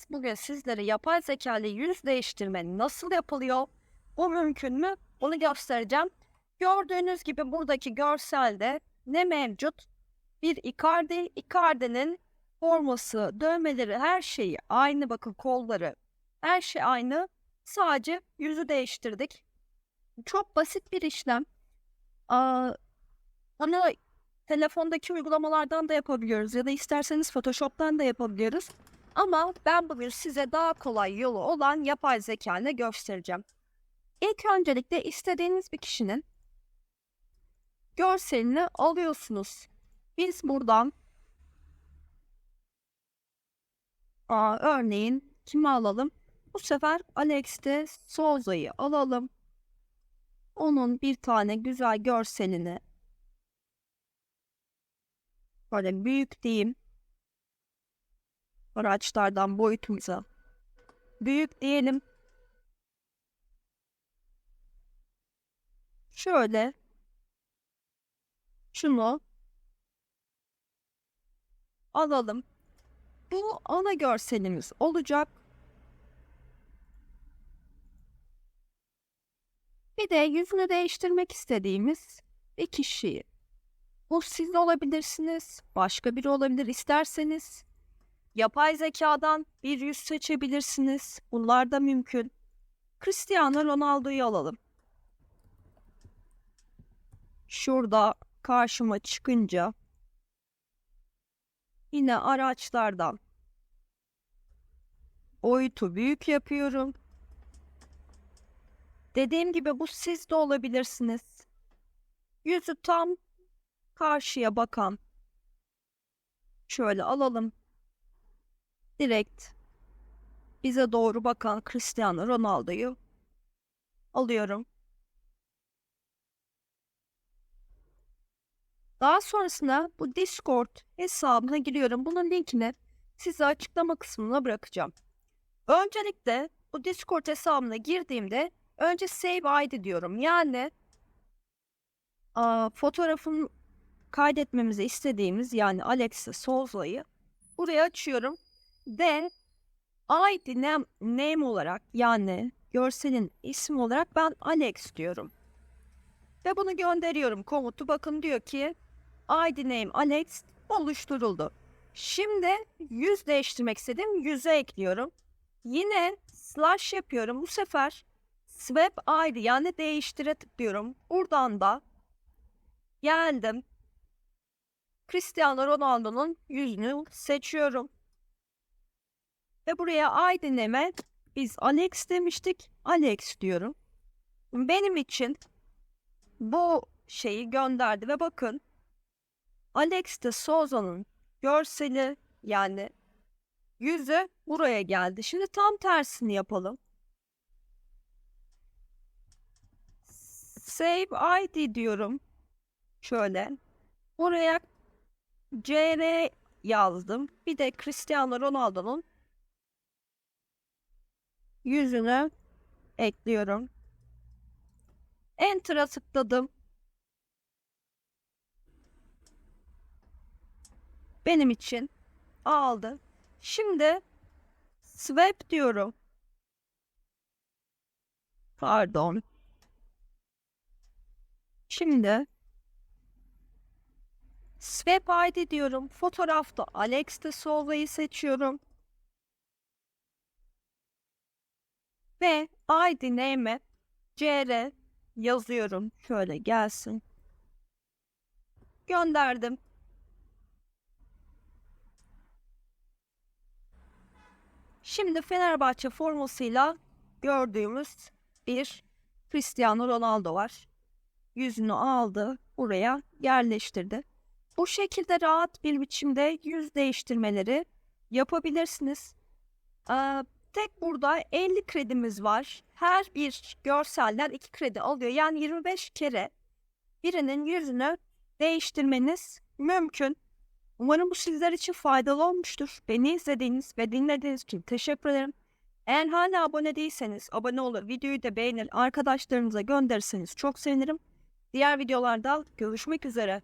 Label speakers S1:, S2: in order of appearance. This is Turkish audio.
S1: Biz bugün sizlere yapay zeka ile yüz değiştirme nasıl yapılıyor? Bu mümkün mü? Onu göstereceğim. Gördüğünüz gibi buradaki görselde ne mevcut? Bir Icardi. Icardi'nin forması, dövmeleri, her şeyi aynı. Bakın kolları, her şey aynı. Sadece yüzü değiştirdik. Çok basit bir işlem. Aa, bunu telefondaki uygulamalardan da yapabiliyoruz ya da isterseniz Photoshop'tan da yapabiliyoruz. Ama ben bugün size daha kolay yolu olan yapay zeka göstereceğim. İlk öncelikle istediğiniz bir kişinin görselini alıyorsunuz. Biz buradan aa, örneğin kimi alalım? Bu sefer Alex de Souza'yı alalım. Onun bir tane güzel görselini böyle büyük diyeyim araçlardan boyutumuza büyük diyelim. Şöyle şunu alalım. Bu ana görselimiz olacak. Bir de yüzünü değiştirmek istediğimiz bir kişiyi. Bu siz olabilirsiniz, başka biri olabilir isterseniz. Yapay zekadan bir yüz seçebilirsiniz. Bunlar da mümkün. Cristiano Ronaldo'yu alalım. Şurada karşıma çıkınca yine araçlardan boyutu büyük yapıyorum. Dediğim gibi bu siz de olabilirsiniz. Yüzü tam karşıya bakan. Şöyle alalım. Direkt bize doğru bakan Cristiano Ronaldo'yu alıyorum. Daha sonrasında bu Discord hesabına giriyorum. Bunun linkini size açıklama kısmına bırakacağım. Öncelikle bu Discord hesabına girdiğimde önce Save ID diyorum. Yani aa, fotoğrafın kaydetmemizi istediğimiz yani Alexa Souza'yı buraya açıyorum ve ID name, name olarak yani görselin ismi olarak ben Alex diyorum. Ve bunu gönderiyorum komutu. Bakın diyor ki ID name Alex oluşturuldu. Şimdi yüz değiştirmek istedim. Yüze ekliyorum. Yine slash yapıyorum. Bu sefer swap ID yani değiştire tıklıyorum. Buradan da geldim. Cristiano Ronaldo'nun yüzünü seçiyorum. Ve buraya ID name biz Alex demiştik. Alex diyorum. Benim için bu şeyi gönderdi ve bakın Alex de Souza'nın görseli yani yüzü buraya geldi. Şimdi tam tersini yapalım. Save ID diyorum. Şöyle. Buraya CR yazdım. Bir de Cristiano Ronaldo'nun yüzünü ekliyorum. Enter'a tıkladım. Benim için aldı. Şimdi swap diyorum. Pardon. Şimdi swap ID diyorum. Fotoğrafta Alex de Souza'yı seçiyorum. Ve ID name'e CR yazıyorum. Şöyle gelsin. Gönderdim. Şimdi Fenerbahçe formasıyla gördüğümüz bir Cristiano Ronaldo var. Yüzünü aldı, buraya yerleştirdi. Bu şekilde rahat bir biçimde yüz değiştirmeleri yapabilirsiniz. Ee, tek burada 50 kredimiz var. Her bir görselden 2 kredi alıyor. Yani 25 kere birinin yüzünü değiştirmeniz mümkün. Umarım bu sizler için faydalı olmuştur. Beni izlediğiniz ve dinlediğiniz için teşekkür ederim. Eğer hala abone değilseniz abone olur, videoyu da beğenir, arkadaşlarınıza gönderirseniz çok sevinirim. Diğer videolarda görüşmek üzere.